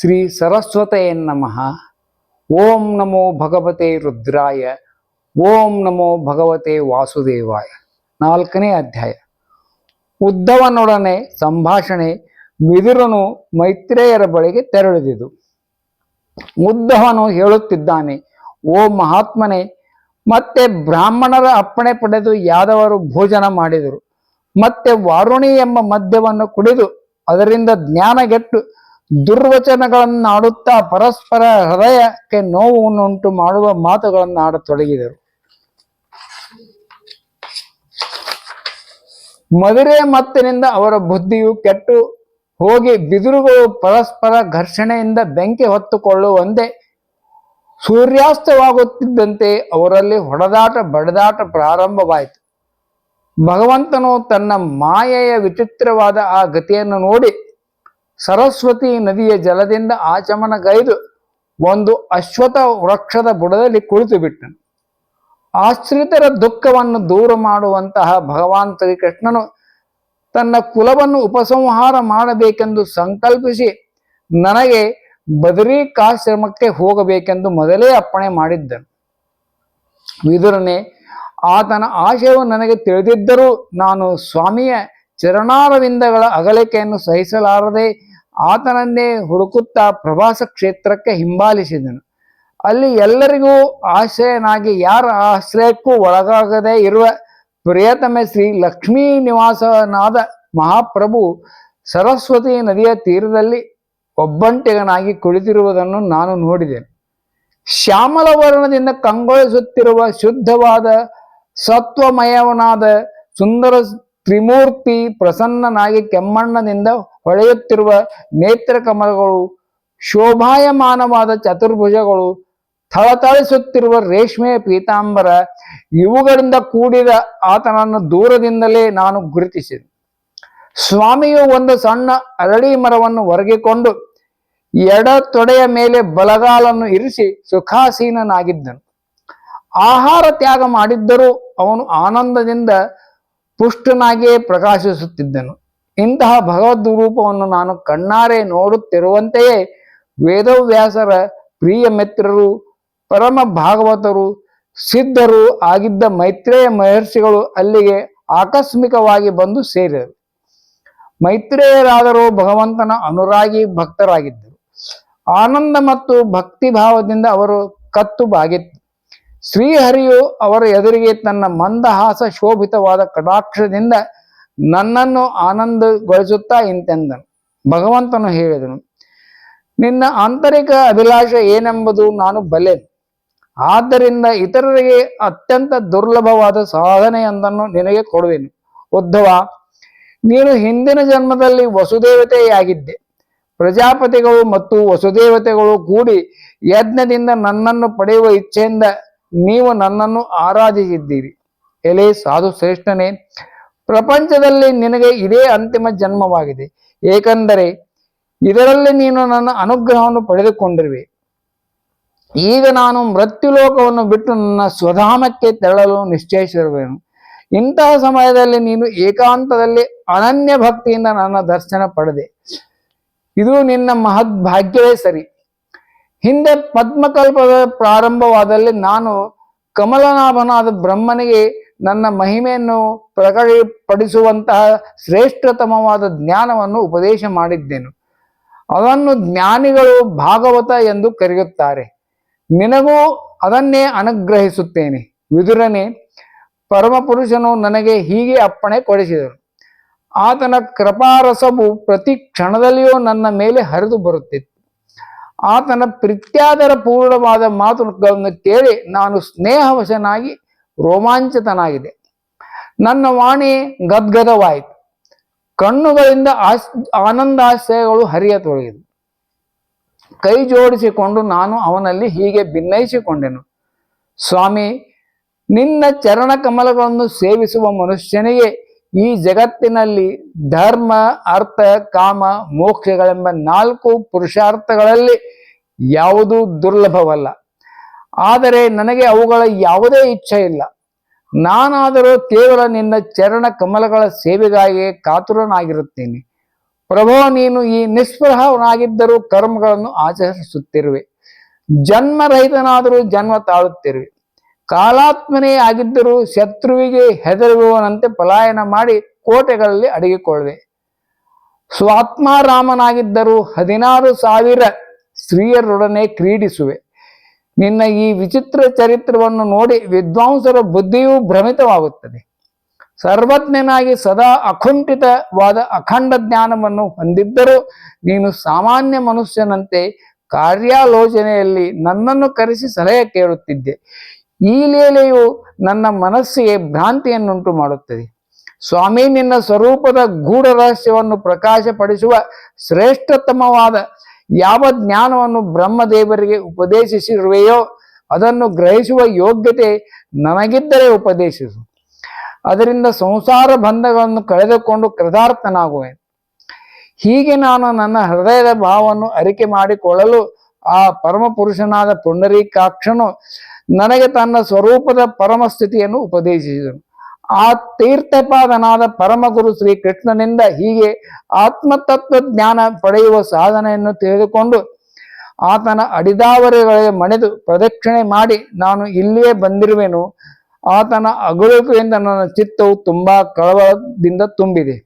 ಶ್ರೀ ಸರಸ್ವತಯೇ ನಮಃ. ಓಂ ನಮೋ ಭಗವತೆ ರುದ್ರಾಯ. ಓಂ ನಮೋ ಭಗವತೆ ವಾಸುದೇವಾಯ. ನಾಲ್ಕನೇ ಅಧ್ಯಾಯ. ಉದ್ದವನೊಡನೆ ಸಂಭಾಷಣೆ ವಿದುರನು ಮೈತ್ರೇಯರ ಬಳಿಗೆ ತೆರಳಿದಿದು. ಉದ್ಧವನು ಹೇಳುತ್ತಿದ್ದಾನೆ, ಓ ಮಹಾತ್ಮನೇ, ಮತ್ತೆ ಬ್ರಾಹ್ಮಣರ ಅಪ್ಪಣೆ ಪಡೆದು ಯಾದವರು ಭೋಜನ ಮಾಡಿದರು. ಮತ್ತೆ ವಾರುಣಿ ಎಂಬ ಮದ್ಯವನ್ನು ಕುಡಿದು, ಅದರಿಂದ ಜ್ಞಾನಗೆಟ್ಟು ದುರ್ವಚನಗಳನ್ನಾಡುತ್ತಾ ಪರಸ್ಪರ ಹೃದಯಕ್ಕೆ ನೋವನ್ನುಂಟು ಮಾಡುವ ಮಾತುಗಳನ್ನು ಆಡತೊಡಗಿದರು ಮದುರೆ ಮತ್ತಿನಿಂದ ಅವರ ಬುದ್ಧಿಯು ಕೆಟ್ಟು ಹೋಗಿ ಬಿದಿರುಗಳು ಪರಸ್ಪರ ಘರ್ಷಣೆಯಿಂದ ಬೆಂಕಿ ಹೊತ್ತುಕೊಳ್ಳುವಂತೆ ಸೂರ್ಯಾಸ್ತವಾಗುತ್ತಿದ್ದಂತೆ ಅವರಲ್ಲಿ ಹೊಡೆದಾಟ ಬಡದಾಟ ಪ್ರಾರಂಭವಾಯಿತು. ಭಗವಂತನು ತನ್ನ ಮಾಯೆಯ ವಿಚಿತ್ರವಾದ ಆ ಗತಿಯನ್ನು ನೋಡಿ ಸರಸ್ವತಿ ನದಿಯ ಜಲದಿಂದ ಆಚಮನಗೈದು ಒಂದು ಅಶ್ವಥ ವೃಕ್ಷದ ಬುಡದಲ್ಲಿ ಕುಳಿತು ಬಿಟ್ಟನು. ಆಶ್ರಿತರ ದುಃಖವನ್ನು ದೂರ ಮಾಡುವಂತಹ ಭಗವಾನ್ ಶ್ರೀಕೃಷ್ಣನು ತನ್ನ ಕುಲವನ್ನು ಉಪಸಂಹಾರ ಮಾಡಬೇಕೆಂದು ಸಂಕಲ್ಪಿಸಿ ನನಗೆ ಬದರಿಕಾಶ್ರಮಕ್ಕೆ ಹೋಗಬೇಕೆಂದು ಮೊದಲೇ ಅಪ್ಪಣೆ ಮಾಡಿದ್ದನು. ವಿದುರನೆ, ಆತನ ಆಶಯವು ನನಗೆ ತಿಳಿದಿದ್ದರೂ ನಾನು ಸ್ವಾಮಿಯ ಚರಣಾರವಿಂದಗಳ ಅಗಲಿಕೆಯನ್ನು ಸಹಿಸಲಾರದೆ ಆತನನ್ನೇ ಹುಡುಕುತ್ತಾ ಪ್ರವಾಸ ಕ್ಷೇತ್ರಕ್ಕೆ ಹಿಂಬಾಲಿಸಿದನು. ಅಲ್ಲಿ ಎಲ್ಲರಿಗೂ ಆಶ್ರಯನಾಗಿ ಯಾರ ಆಶ್ರಯಕ್ಕೂ ಒಳಗಾಗದೇ ಇರುವ ಪ್ರಿಯತಮೆ ಶ್ರೀ ಲಕ್ಷ್ಮೀ ನಿವಾಸನಾದ ಮಹಾಪ್ರಭು ಸರಸ್ವತಿ ನದಿಯ ತೀರದಲ್ಲಿ ಒಬ್ಬಂಟಿಗನಾಗಿ ಕುಳಿತಿರುವುದನ್ನು ನಾನು ನೋಡಿದೆ. ಶ್ಯಾಮಲ ವರ್ಣದಿಂದ ಕಂಗೊಳಿಸುತ್ತಿರುವ ಶುದ್ಧವಾದ ಸತ್ವಮಯವನಾದ ಸುಂದರ ತ್ರಿಮೂರ್ತಿ ಪ್ರಸನ್ನನಾಗಿ ಕೆಮ್ಮಣ್ಣನಿಂದ ಹೊಳೆಯುತ್ತಿರುವ ನೇತ್ರ ಕಮಲಗಳು ಶೋಭಾಯಮಾನವಾದ ಚತುರ್ಭುಜಗಳು, ಥಳಥಳಿಸುತ್ತಿರುವ ರೇಷ್ಮೆಯ ಪೀತಾಂಬರ, ಇವುಗಳಿಂದ ಕೂಡಿದ ಆತನನ್ನು ದೂರದಿಂದಲೇ ನಾನು ಗುರುತಿಸಿದೆ. ಸ್ವಾಮಿಯು ಒಂದು ಸಣ್ಣ ಅರಳಿ ಮರವನ್ನು ಹೊರಗಿಕೊಂಡು ಎಡ ತೊಡೆಯ ಮೇಲೆ ಬಲಗಾಲನ್ನು ಇರಿಸಿ ಸುಖಾಸೀನನಾಗಿದ್ದನು. ಆಹಾರ ತ್ಯಾಗ ಮಾಡಿದ್ದರೂ ಅವನು ಆನಂದದಿಂದ ಪುಷ್ಟನಾಗಿಯೇ ಪ್ರಕಾಶಿಸುತ್ತಿದ್ದನು. ಇಂತಹ ಭಗವದ್ ರೂಪವನ್ನು ನಾನು ಕಣ್ಣಾರೆ ನೋಡುತ್ತಿರುವಂತೆಯೇ ವೇದವ್ಯಾಸರ ಪ್ರಿಯ ಮಿತ್ರರು, ಪರಮ ಭಾಗವತರು, ಸಿದ್ಧರು ಆಗಿದ್ದ ಮೈತ್ರೇಯ ಮಹರ್ಷಿಗಳು ಅಲ್ಲಿಗೆ ಆಕಸ್ಮಿಕವಾಗಿ ಬಂದು ಸೇರಿದರು. ಮೈತ್ರೇಯರಾದರೂ ಭಗವಂತನ ಅನುರಾಗಿ ಭಕ್ತರಾಗಿದ್ದರು. ಆನಂದ ಮತ್ತು ಭಕ್ತಿ ಭಾವದಿಂದ ಅವರು ಕತ್ತು ಬಾಗಿತ್ತು ಶ್ರೀಹರಿಯು ಅವರ ಎದುರಿಗೆ ತನ್ನ ಮಂದಹಾಸ ಶೋಭಿತವಾದ ಕಟಾಕ್ಷದಿಂದ ನನ್ನನ್ನು ಆನಂದಗೊಳಿಸುತ್ತಾ ಇಂತೆಂದನು. ಭಗವಂತನು ಹೇಳಿದನು, ನಿನ್ನ ಆಂತರಿಕ ಅಭಿಲಾಷ ಏನೆಂಬುದು ನಾನು ಬಲೆ ಆದ್ದರಿಂದ ಇತರರಿಗೆ ಅತ್ಯಂತ ದುರ್ಲಭವಾದ ಸಾಧನೆಯೊಂದನ್ನು ನಿನಗೆ ಕೊಡುವೆನು. ಉದ್ಧವ ನೀನು ಹಿಂದಿನ ಜನ್ಮದಲ್ಲಿ ವಸುದೇವತೆಯಾಗಿದ್ದೆ. ಪ್ರಜಾಪತಿಗಳು ಮತ್ತು ವಸುದೇವತೆಗಳು ಕೂಡಿ ಯಜ್ಞದಿಂದ ನನ್ನನ್ನು ಪಡೆಯುವ ಇಚ್ಛೆಯಿಂದ ನೀವು ನನ್ನನ್ನು ಆರಾಧಿಸಿದ್ದೀರಿ. ಎಲೆ ಸಾಧು ಶ್ರೇಷ್ಠನೇ, ಪ್ರಪಂಚದಲ್ಲಿ ನಿನಗೆ ಇದೇ ಅಂತಿಮ ಜನ್ಮವಾಗಿದೆ. ಏಕೆಂದರೆ ಇದರಲ್ಲಿ ನೀನು ನನ್ನ ಅನುಗ್ರಹವನ್ನು ಪಡೆದುಕೊಂಡಿರುವೆ. ಈಗ ನಾನು ಮೃತ್ಯುಲೋಕವನ್ನು ಬಿಟ್ಟು ನನ್ನ ಸ್ವಧಾಮಕ್ಕೆ ತೆರಳಲು ನಿಶ್ಚಯಿಸಿರುವೆನು. ಇಂತಹ ಸಮಯದಲ್ಲಿ ನೀನು ಏಕಾಂತದಲ್ಲಿ ಅನನ್ಯ ಭಕ್ತಿಯಿಂದ ನನ್ನ ದರ್ಶನ ಪಡೆದೆ. ಇದು ನಿನ್ನ ಮಹದ್ಭಾಗ್ಯವೇ ಸರಿ. ಹಿಂದೆ ಪದ್ಮಕಲ್ಪದ ಪ್ರಾರಂಭವಾದಲ್ಲಿ ನಾನು ಕಮಲನಾಭನಾದ ಬ್ರಹ್ಮನಿಗೆ ನನ್ನ ಮಹಿಮೆಯನ್ನು ಪ್ರಕಟಪಡಿಸುವಂತಹ ಶ್ರೇಷ್ಠತಮವಾದ ಜ್ಞಾನವನ್ನು ಉಪದೇಶ ಮಾಡಿದ್ದೇನು. ಅದನ್ನು ಜ್ಞಾನಿಗಳು ಭಾಗವತ ಎಂದು ಕರೆಯುತ್ತಾರೆ. ನಿನಗೂ ಅದನ್ನೇ ಅನುಗ್ರಹಿಸುತ್ತೇನೆ. ವಿದುರನೇ, ಪರಮಪುರುಷನು ನನಗೆ ಹೀಗೆ ಅಪ್ಪಣೆ ಕೊಡಿಸಿದರು ಆತನ ಕೃಪಾರಸವು ಪ್ರತಿ ಕ್ಷಣದಲ್ಲಿಯೂ ನನ್ನ ಮೇಲೆ ಹರಿದು ಬರುತ್ತಿತ್ತು. ಆತನ ಪ್ರೀತ್ಯಾದರ ಪೂರ್ಣವಾದ ಮಾತುಗಳನ್ನು ಕೇಳಿ ನಾನು ಸ್ನೇಹವಶನಾಗಿ ರೋಮಾಂಚಿತನಾಗಿದೆ. ನನ್ನ ವಾಣಿ ಗದ್ಗದವಾಯಿತು. ಕಣ್ಣುಗಳಿಂದ ಆಶ್ ಆನಂದಾಶ್ರಯಗಳು ಹರಿಯತೊಡಗಿದವು ಕೈ ಜೋಡಿಸಿಕೊಂಡು ನಾನು ಅವನಲ್ಲಿ ಹೀಗೆ ಭಿನ್ನಯಿಸಿಕೊಂಡೆನು ಸ್ವಾಮಿ, ನಿನ್ನ ಚರಣ ಕಮಲಗಳನ್ನು ಸೇವಿಸುವ ಮನುಷ್ಯನಿಗೆ ಈ ಜಗತ್ತಿನಲ್ಲಿ ಧರ್ಮ, ಅರ್ಥ, ಕಾಮ, ಮೋಕ್ಷಗಳೆಂಬ ನಾಲ್ಕು ಪುರುಷಾರ್ಥಗಳಲ್ಲಿ ಯಾವುದೂ ದುರ್ಲಭವಲ್ಲ. ಆದರೆ ನನಗೆ ಅವುಗಳ ಯಾವುದೇ ಇಚ್ಛೆ ಇಲ್ಲ. ನಾನಾದರೂ ಕೇವಲ ನಿನ್ನ ಚರಣ ಕಮಲಗಳ ಸೇವೆಗಾಗಿ ಕಾತುರನಾಗಿರುತ್ತೇನೆ. ಪ್ರಭೋ, ನೀನು ಈ ನಿಸ್ಪೃಹವನಾಗಿದ್ದರೂ ಕರ್ಮಗಳನ್ನು ಆಚರಿಸುತ್ತಿರುವೆ. ಜನ್ಮರಹಿತನಾದರೂ ಜನ್ಮ ತಾಳುತ್ತಿರುವೆ. ಕಾಲಾತ್ಮನೇ ಆಗಿದ್ದರೂ ಶತ್ರುವಿಗೆ ಹೆದರುವವನಂತೆ ಪಲಾಯನ ಮಾಡಿ ಕೋಟೆಗಳಲ್ಲಿ ಅಡಗಿಕೊಳ್ಳುವೆ ಸ್ವಾತ್ಮಾರಾಮನಾಗಿದ್ದರೂ ಹದಿನಾರು ಸಾವಿರ ಸ್ತ್ರೀಯರೊಡನೆ ಕ್ರೀಡಿಸುವೆ. ನಿನ್ನ ಈ ವಿಚಿತ್ರ ಚರಿತ್ರವನ್ನು ನೋಡಿ ವಿದ್ವಾಂಸರ ಬುದ್ಧಿಯೂ ಭ್ರಮಿತವಾಗುತ್ತದೆ. ಸರ್ವಜ್ಞನಾಗಿ ಸದಾ ಅಕುಂಠಿತವಾದ ಅಖಂಡ ಜ್ಞಾನವನ್ನು ಹೊಂದಿದ್ದರೂ ನೀನು ಸಾಮಾನ್ಯ ಮನುಷ್ಯನಂತೆ ಕಾರ್ಯಾಲೋಚನೆಯಲ್ಲಿ ನನ್ನನ್ನು ಕರೆಸಿ ಸಲಹೆ ಕೇಳುತ್ತಿದ್ದೆ. ಈ ಲೀಲೆಯು ನನ್ನ ಮನಸ್ಸಿಗೆ ಭ್ರಾಂತಿಯನ್ನುಂಟು ಮಾಡುತ್ತದೆ. ಸ್ವಾಮಿ, ನಿನ್ನ ಸ್ವರೂಪದ ಗೂಢ ರಹಸ್ಯವನ್ನು ಪ್ರಕಾಶಪಡಿಸುವ ಶ್ರೇಷ್ಠತಮವಾದ ಯಾವ ಜ್ಞಾನವನ್ನು ಬ್ರಹ್ಮದೇವರಿಗೆ ಉಪದೇಶಿಸಿರುವೆಯೋ, ಅದನ್ನು ಗ್ರಹಿಸುವ ಯೋಗ್ಯತೆ ನನಗಿದ್ದರೆ ಉಪದೇಶಿಸು. ಅದರಿಂದ ಸಂಸಾರ ಬಂಧಗಳನ್ನು ಕಳೆದುಕೊಂಡು ಕೃತಾರ್ಥನಾಗುವೆ. ಹೀಗೆ ನಾನು ನನ್ನ ಹೃದಯದ ಭಾವವನ್ನು ಅರಿಕೆ ಮಾಡಿಕೊಳ್ಳಲು ಆ ಪರಮ ಪುರುಷನಾದ ಪುಂಡರೀಕಾಕ್ಷನು ನನಗೆ ತನ್ನ ಸ್ವರೂಪದ ಪರಮ ಸ್ಥಿತಿಯನ್ನು ಉಪದೇಶಿಸಿದನು. ಆ ತೀರ್ಥಪಾದನಾದ ಪರಮಗುರು ಶ್ರೀ ಕೃಷ್ಣನಿಂದ ಹೀಗೆ ಆತ್ಮತತ್ವ ಜ್ಞಾನ ಪಡೆಯುವ ಸಾಧನೆಯನ್ನು ತಿಳಿದುಕೊಂಡು ಆತನ ಅಡಿದಾವರೆಗಳಿಗೆ ಮಣಿದು ಪ್ರದಕ್ಷಿಣೆ ಮಾಡಿ, ನಾನು ಇಲ್ಲಿಯೇ ಬಂದಿರುವೆನು. ಆತನ ಅಗಳುಕೆಯಿಂದ ನನ್ನ ಚಿತ್ತವು ತುಂಬಾ ಕಳವಳದಿಂದ ತುಂಬಿದೆ.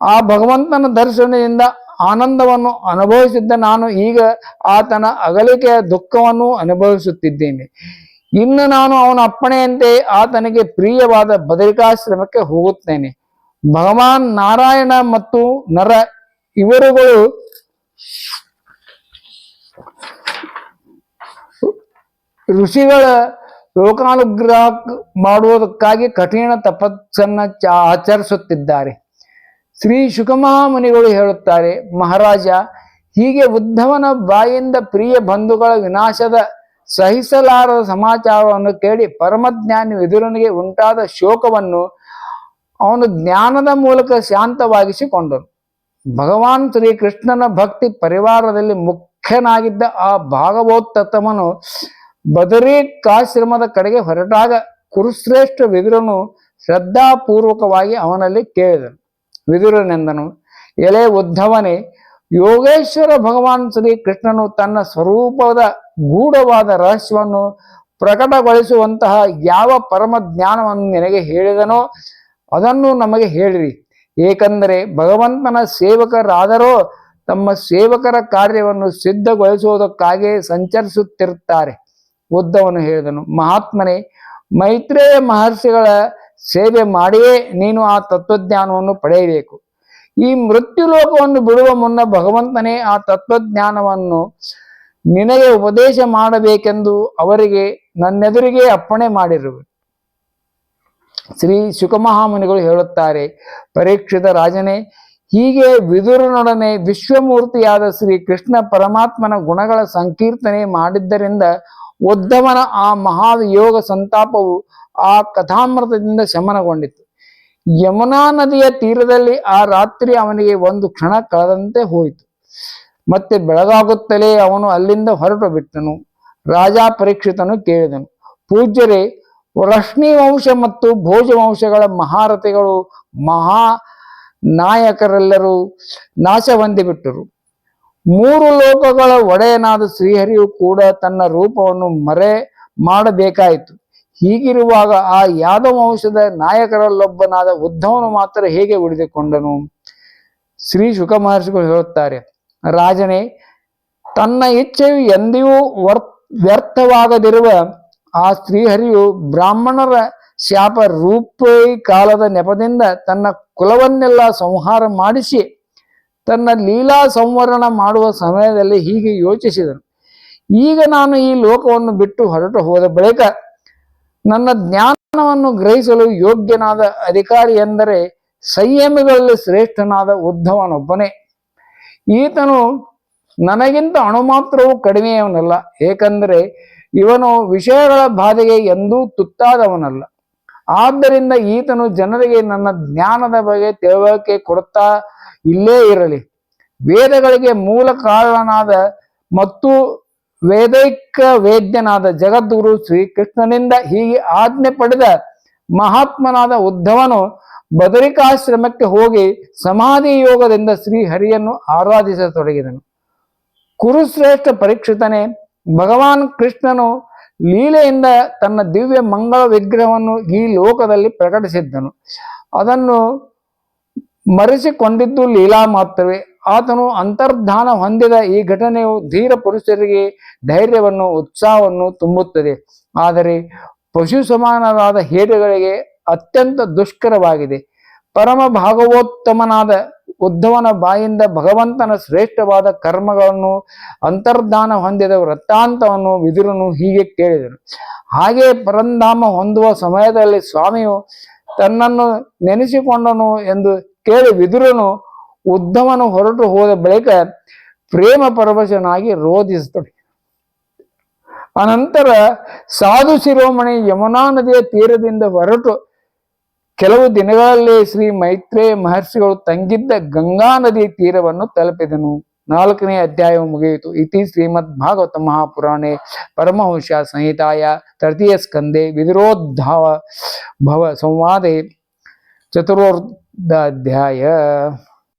ಆ ಭಗವಂತನ ದರ್ಶನದಿಂದ ಆನಂದವನ್ನು ಅನುಭವಿಸಿದ್ದ ನಾನು ಈಗ ಆತನ ಅಗಲಿಕೆಯ ದುಃಖವನ್ನು ಅನುಭವಿಸುತ್ತಿದ್ದೇನೆ. ಇನ್ನು ನಾನು ಅವನ ಅಪ್ಪಣೆಯಂತೆ ಆತನಿಗೆ ಪ್ರಿಯವಾದ ಬದರಿಕಾಶ್ರಮಕ್ಕೆ ಹೋಗುತ್ತೇನೆ. ಭಗವಾನ್ ನಾರಾಯಣ ಮತ್ತು ನರ ಇವರುಗಳು ಋಷಿಗಳ ಲೋಕಾನುಗ್ರಹ ಮಾಡುವುದಕ್ಕಾಗಿ ಕಠಿಣ ತಪಸ್ಸನ್ನ ಆಚರಿಸುತ್ತಿದ್ದಾರೆ. ಶ್ರೀ ಶುಕಮಹಾಮುನಿಗಳು ಹೇಳುತ್ತಾರೆ, ಮಹಾರಾಜ, ಹೀಗೆ ಉದ್ಧವನ ಬಾಯಿಂದ ಪ್ರಿಯ ಬಂಧುಗಳ ವಿನಾಶದ ಸಹಿಸಲಾರದ ಸಮಾಚಾರವನ್ನು ಕೇಳಿ ಪರಮಜ್ಞಾನಿ ವಿದುರನಿಗೆ ಉಂಟಾದ ಶೋಕವನ್ನು ಅವನು ಜ್ಞಾನದ ಮೂಲಕ ಶಾಂತವಾಗಿಸಿಕೊಂಡನು. ಭಗವಾನ್ ಶ್ರೀ ಕೃಷ್ಣನ ಭಕ್ತಿ ಪರಿವಾರದಲ್ಲಿ ಮುಖ್ಯನಾಗಿದ್ದ ಆ ಭಾಗವೋತ್ತಮನು ಬದರಿಕಾಶ್ರಮದ ಕಡೆಗೆ ಹೊರಟಾಗ ಕುರುಶ್ರೇಷ್ಠ ವಿದುರನು ಶ್ರದ್ಧಾಪೂರ್ವಕವಾಗಿ ಅವನಲ್ಲಿ ಕೇಳಿದನು. ವಿದುರನೆಂದನು. ಎಲೆ ಉದ್ಧವನೇ ಯೋಗೇಶ್ವರ ಭಗವಾನ್ ಶ್ರೀ ಕೃಷ್ಣನು ತನ್ನ ಸ್ವರೂಪದ ಗೂಢವಾದ ರಹಸ್ಯವನ್ನು ಪ್ರಕಟಗೊಳಿಸುವಂತಹ ಯಾವ ಪರಮ ಜ್ಞಾನವನ್ನು ನಿನಗೆ ಹೇಳಿದನೋ ಅದನ್ನು ನಮಗೆ ಹೇಳಿರಿ. ಏಕೆಂದರೆ ಭಗವಂತನ ಸೇವಕರಾದರೂ ತಮ್ಮ ಸೇವಕರ ಕಾರ್ಯವನ್ನು ಸಿದ್ಧಗೊಳಿಸುವುದಕ್ಕಾಗಿಯೇ ಸಂಚರಿಸುತ್ತಿರುತ್ತಾರೆ. ಉದ್ದವನು ಹೇಳಿದನು, ಮಹಾತ್ಮನೇ, ಮೈತ್ರೇಯ ಮಹರ್ಷಿಗಳ ಸೇವೆ ಮಾಡಿಯೇ ನೀನು ಆ ತತ್ವಜ್ಞಾನವನ್ನು ಪಡೆಯಬೇಕು. ಈ ಮೃತ್ಯು ಲೋಕವನ್ನು ಬಿಡುವ ಮುನ್ನ ಭಗವಂತನೇ ಆ ತತ್ವಜ್ಞಾನವನ್ನು ನಿನಗೆ ಉಪದೇಶ ಮಾಡಬೇಕೆಂದು ಅವರಿಗೆ ನನ್ನೆದುರಿಗೆ ಅಪ್ಪಣೆ ಮಾಡಿರುವೆ. ಶ್ರೀ ಶುಕಮಹಾಮುನಿಗಳು ಹೇಳುತ್ತಾರೆ, ಪರೀಕ್ಷಿತ ರಾಜನೇ, ಹೀಗೆ ವಿದುರನೊಡನೆ ವಿಶ್ವಮೂರ್ತಿಯಾದ ಶ್ರೀ ಕೃಷ್ಣ ಪರಮಾತ್ಮನ ಗುಣಗಳ ಸಂಕೀರ್ತನೆ ಮಾಡಿದ್ದರಿಂದ ಉದ್ಧವನ ಆ ಮಹಾವಿಯೋಗ ಸಂತಾಪವು ಆ ಕಥಾಮೃತದಿಂದ ಶಮನಗೊಂಡಿತು ಯಮುನಾ ನದಿಯ ತೀರದಲ್ಲಿ ಆ ರಾತ್ರಿ ಅವನಿಗೆ ಒಂದು ಕ್ಷಣ ಕಳೆದಂತೆ ಹೋಯಿತು. ಮತ್ತೆ ಬೆಳಗಾಗುತ್ತಲೇ ಅವನು ಅಲ್ಲಿಂದ ಹೊರಟು ಬಿಟ್ಟನು. ರಾಜ ಪರೀಕ್ಷಿತನು ಕೇಳಿದನು. ಪೂಜ್ಯರೇ ರಶ್ಮಿ ವಂಶ ಮತ್ತು ಭೋಜ ವಂಶಗಳ ಮಹಾರಥಿಗಳು ಮಹಾ ನಾಯಕರೆಲ್ಲರೂ ನಾಶ ಹೊಂದಿಬಿಟ್ಟರು. ಮೂರು ಲೋಕಗಳ ಒಡೆಯನಾದ ಶ್ರೀಹರಿಯು ಕೂಡ ತನ್ನ ರೂಪವನ್ನು ಮರೆ ಮಾಡಬೇಕಾಯಿತು. ಹೀಗಿರುವಾಗ ಆ ಯಾದವ ವಂಶದ ನಾಯಕರಲ್ಲೊಬ್ಬನಾದ ಉದ್ಧವನು ಮಾತ್ರ ಹೇಗೆ ಉಳಿದುಕೊಂಡನು? ಶ್ರೀ ಶುಕ ಮಹರ್ಷಿಗಳು ಹೇಳುತ್ತಾರೆ, ರಾಜನೇ, ತನ್ನ ಇಚ್ಛೆಯು ಎಂದಿಗೂ ವರ್, ವ್ಯರ್ಥವಾಗದಿರುವ ಆ ಶ್ರೀಹರಿಯು ಬ್ರಾಹ್ಮಣರ ಶಾಪ ರೂಪೈ ಕಾಲದ ನೆಪದಿಂದ ತನ್ನ ಕುಲವನ್ನೆಲ್ಲ ಸಂಹಾರ ಮಾಡಿಸಿ ತನ್ನ ಲೀಲಾ ಸಂವರಣ ಮಾಡುವ ಸಮಯದಲ್ಲಿ ಹೀಗೆ ಯೋಚಿಸಿದನು. ಈಗ ನಾನು ಈ ಲೋಕವನ್ನು ಬಿಟ್ಟು ಹೊರಟು ಹೋದ ಬಳಿಕ ನನ್ನ ಜ್ಞಾನವನ್ನು ಗ್ರಹಿಸಲು ಯೋಗ್ಯನಾದ ಅಧಿಕಾರಿ ಎಂದರೆ ಸಂಯಮಿಗಳಲ್ಲಿ ಶ್ರೇಷ್ಠನಾದ ಉದ್ಧವನೊಬ್ಬನೇ. ಈತನು ನನಗಿಂತ ಅಣುಮಾತ್ರವೂ ಕಡಿಮೆಯವನಲ್ಲ, ಏಕೆಂದರೆ ಇವನು ವಿಷಯಗಳ ಬಾಧೆಗೆ ಎಂದೂ ತುತ್ತಾದವನಲ್ಲ. ಆದ್ದರಿಂದ ಈತನು ಜನರಿಗೆ ನನ್ನ ಜ್ಞಾನದ ಬಗ್ಗೆ ತಿಳುವಳಿಕೆ ಕೊಡುತ್ತಾ ಇಲ್ಲೇ ಇರಲಿ. ವೇದಗಳಿಗೆ ಮೂಲ ಕಾರಣನಾದ ಮತ್ತು ವೇದೈಕ ವೇದ್ಯನಾದ ಜಗದ್ಗುರು ಶ್ರೀಕೃಷ್ಣನಿಂದ ಹೀಗೆ ಆಜ್ಞೆ ಪಡೆದ ಮಹಾತ್ಮನಾದ ಉದ್ಧವನು ಬದರಿಕಾಶ್ರಮಕ್ಕೆ ಹೋಗಿ ಸಮಾಧಿ ಯೋಗದಿಂದ ಶ್ರೀಹರಿಯನ್ನು ಆರಾಧಿಸತೊಡಗಿದನು. ಕುರುಶ್ರೇಷ್ಠ ಪರೀಕ್ಷಿತನೇ, ಭಗವಾನ್ ಕೃಷ್ಣನು ಲೀಲೆಯಿಂದ ತನ್ನ ದಿವ್ಯ ಮಂಗಳ ವಿಗ್ರಹವನ್ನು ಈ ಲೋಕದಲ್ಲಿ ಪ್ರಕಟಿಸಿದ್ದನು. ಅದನ್ನು ಮರೆಸಿಕೊಂಡಿದ್ದು ಲೀಲಾ ಮಾತ್ರವೇ. ಆತನು ಅಂತರ್ಧಾನ ಹೊಂದಿದ ಈ ಘಟನೆಯು ಧೀರ ಪುರುಷರಿಗೆ ಧೈರ್ಯವನ್ನು, ಉತ್ಸಾಹವನ್ನು ತುಂಬುತ್ತದೆ. ಆದರೆ ಪಶು ಸಮಾನರಾದ ಹೇಡುಗಳಿಗೆ ಅತ್ಯಂತ ದುಷ್ಕರವಾಗಿದೆ. ಪರಮ ಭಾಗವೋತ್ತಮನಾದ ಉದ್ಧವನ ಬಾಯಿಂದ ಭಗವಂತನ ಶ್ರೇಷ್ಠವಾದ ಕರ್ಮಗಳನ್ನು ಅಂತರ್ಧಾನ ಹೊಂದಿದ ವೃತ್ತಾಂತವನ್ನು ವಿದುರನು ಹೀಗೆ ಕೇಳಿದನು. ಹಾಗೆ ಪರಂಧಾಮ ಹೊಂದುವ ಸಮಯದಲ್ಲಿ ಸ್ವಾಮಿಯು ತನ್ನನ್ನು ನೆನೆಸಿಕೊಂಡನು ಎಂದು ಕೇಳಿ ವಿದುರನು ಉದ್ಧವನು ಹೊರಟು ಹೋದ ಬಳಿಕ ಪ್ರೇಮ ಪರವಶನಾಗಿ ರೋಧಿಸತೊಡಗಿ ಅನಂತರ ಸಾಧು ಶಿರೋಮಣಿ ಯಮುನಾ ನದಿಯ ತೀರದಿಂದ ಹೊರಟು ಕೆಲವು ದಿನಗಳಲ್ಲಿ ಶ್ರೀ ಮೈತ್ರೇಯ ಮಹರ್ಷಿಗಳು ತಂಗಿದ್ದ ಗಂಗಾ ನದಿ ತೀರವನ್ನು ತಲುಪಿದನು. ನಾಲ್ಕನೇ ಅಧ್ಯಾಯವು ಮುಗಿಯಿತು. ಇತಿ ಶ್ರೀಮದ್ ಭಾಗವತ ಮಹಾಪುರಾಣೆ ಪರಮಹಂಶ ಸಂಹಿತಾಯ ತೃತೀಯ ಸ್ಕಂದೆ ವಿದಿರೋದ್ಧಾವ ಭವ ಸಂವಾದೆ ಅಧ್ಯಾಯ